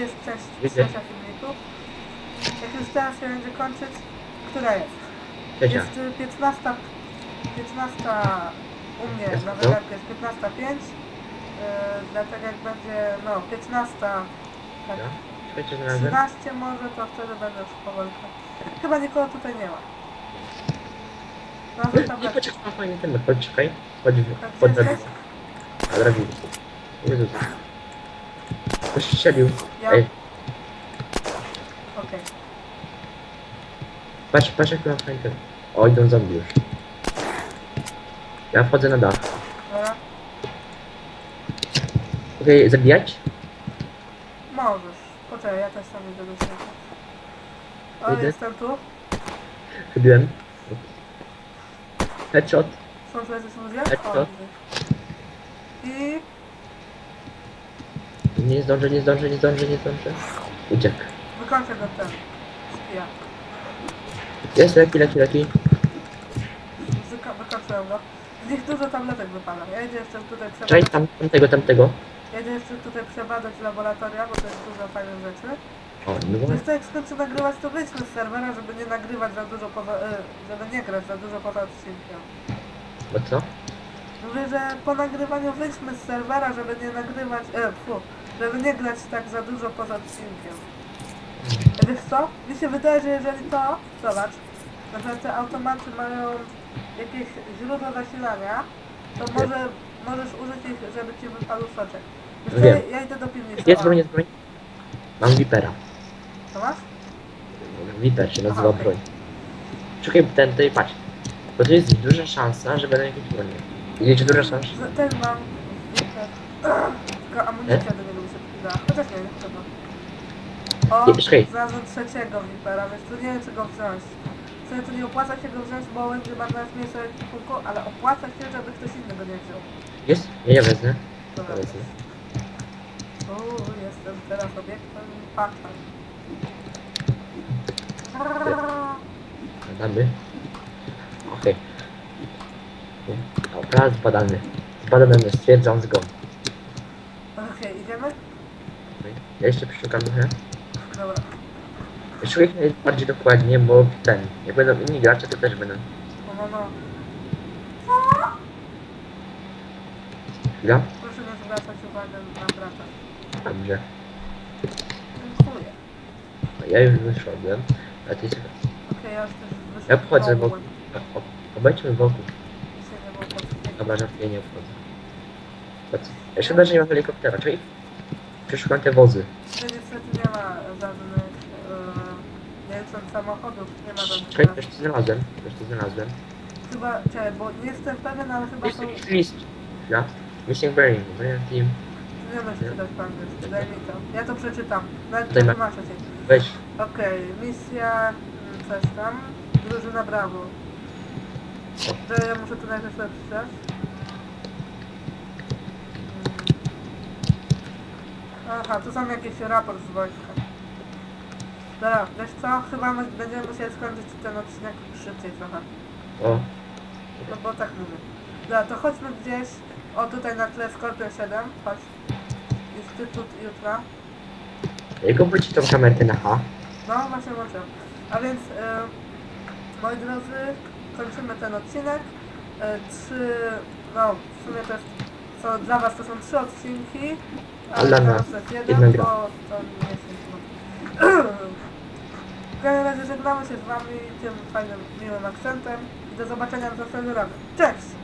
Jest część Widzę. trzecia filmiku. Jak już teraz się będzie kończyć, która jest? Trzecia. Jest y, 15, 15 u mnie Jest na co? zegarku jest 15.05. Yy, dlatego jak będzie, no 15, tak, Ja? Czekajcie, znalazłem. 13 może, to wtedy będę już powolka. Chyba nikogo tutaj nie ma. No, to Nie, tabletki. poczekaj, mam fajny temat. Chodź, czekaj. Chodź, chodź gdzie za jesteś? A drabiny. Jezus. Ktoś strzelił. Ja? Ej, Okej. patrz, patrz jak mam temat. O, idą zombie już. Ja wchodzę na dach. Dobra. Okej, zabijać? Możesz. Poczekaj, ja też tam idę do siebie. O, Idę. jestem tu. Chybiłem. Headshot. Są tu jacyś ludzie? Tak, O, widzę. I Nie zdążę, nie zdążę, nie zdążę, nie zdążę. Uciekł. wykończę go ten. Spija. Jest leki, leki, leki. Wyko- Wykończyłem go. Z nich dużo tabletek wypada. Ja idę jeszcze tutaj przebadać. tam, tamtego, tamtego. Ja idę jeszcze tutaj przebadać laboratoria, bo to jest dużo fajnych rzeczy. O, no. Wiesz co, jak skończę nagrywać, to wyjdźmy z serwera, żeby nie nagrywać za dużo poza... Y, żeby nie grać za dużo poza odcinkiem. Bo co? Mówię, że po nagrywaniu wyjdźmy z serwera, żeby nie nagrywać... E, fu, żeby nie grać tak za dużo poza odcinkiem. Wiesz co? Mi się wydaje, że jeżeli to... Zobacz. Na przykład te automaty mają jakieś źródło zasilania, to może możesz użyć ich, żeby ci wypadł soczek. Wiesz co, Wiem. ja, idę do piwnicy. Jest O, broń, jest broń. Mam Vipera. Co masz? Viper się nazywa Aha, broń. Czekaj, ten, tutaj patrz. Bo to jest duża szansa, że będą jakieś bronie. Widzicie, duża szansa. Z- Ten mam. Tylko amunicja do przyda. Chociaż nie, nie trzeba. O, Nie, czekaj. znalazłem trzeciego Vipera, więc tu nie wiem czy go wziąć. W sumie tu nie opłaca się go wziąć, bo będzie marnować miejsce w ekwipunku, ale opłaca się, żeby ktoś inny go nie wziął. Jest? Ja nie wezmę. Dobra. Ja wezmę. Uuu, jestem teraz obiektem pacza. Badamy. Okej. O, plan zbadany. Zbadany, stwierdzam zgon. Okej, idziemy? Okej. Ja jeszcze przeszukam trochę. Dobra. Szukaj ich najbardziej dokładnie, bo ten, jak będą inni gracze, to też będą. No, no, no. Chwila? Proszę nie zwracać uwagi na brata. Dobrze. Dziękuję. Ja już wyszedłem. A ty sobie... Okej, ja już też. Ja wchodzę wokół. O, o, Obejdźmy wokół. Dobra, żartuję, nie wchodzę. Po co? Ja szkoda, że nie ma helikoptera, czyli przeszukam te wozy. Tu niestety nie ma żadnych, e, nie wiem, samochodów, nie ma żadnych Czekaj, też to znalazłem. Też to znalazłem. Chyba, czekaj, bo nie jestem pewien, ale chyba są, jakiś list. Ja? Missing Bearing, Variant Team. nie da się czytać po angielsku, daj mi to. Ja to przeczytam, nawet Tutaj ma- tłumaczę ci. Weź. Okej, misja, mm, coś tam, drużyna Brawo. To ja muszę tu najpierw napisać. Mm. Aha, tu są jakieś raport z wojska. Dobra, wiesz co? Chyba my będziemy musieli skończyć ten odcinek szybciej trochę. O, No bo tak mówię. Dobra, to chodźmy gdzieś. O, tutaj na tle Scorpion 7. Chodź. Instytut jutra. jak obrócić tą kamerkę na H? No, właśnie włączyłem. A więc, e, moi drodzy, kończymy ten odcinek. E, trzy, no, w sumie to jest, co dla was to są trzy odcinki. A dla nas jeden, bo to nie jest. W każdym razie żegnamy się z wami tym fajnym, miłym akcentem i do zobaczenia w następnym razem. Cześć!